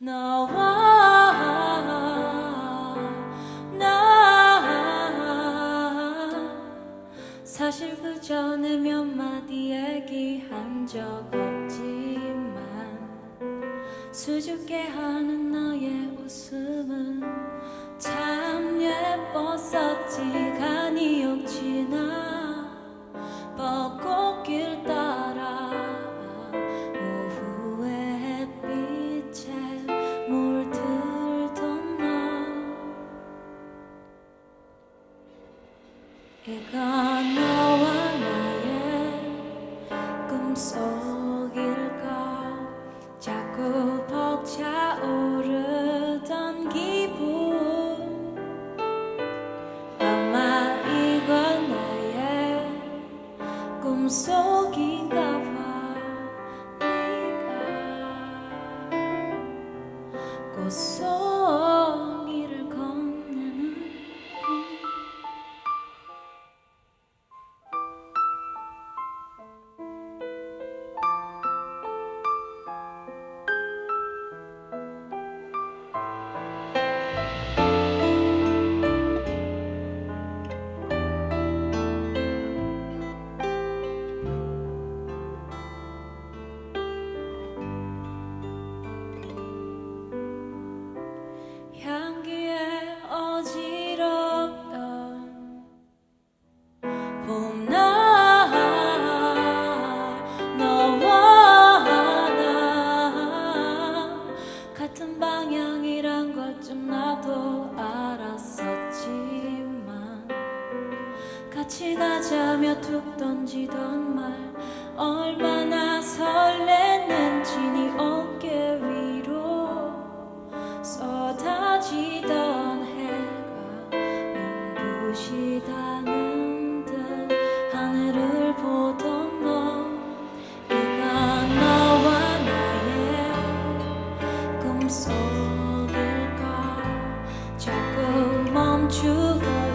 너와 나. 사실 그 전에 몇 마디 얘기한 적 없지만 수줍게 하는 너의 웃음은 참 예뻤었지. 간이 내가 나와 나의 꿈속일까? 자꾸 벅차오르던 기분. 아마 이건 나의 꿈속인가 봐. 네가 꽃속 자며 툭 던지던 말 얼마나 설레는지 니 어깨 위로 쏟아지던 해가 눈부시다는 듯 하늘을 보던 너 이가 너와 나의 꿈속일까? 자꾸 멈추고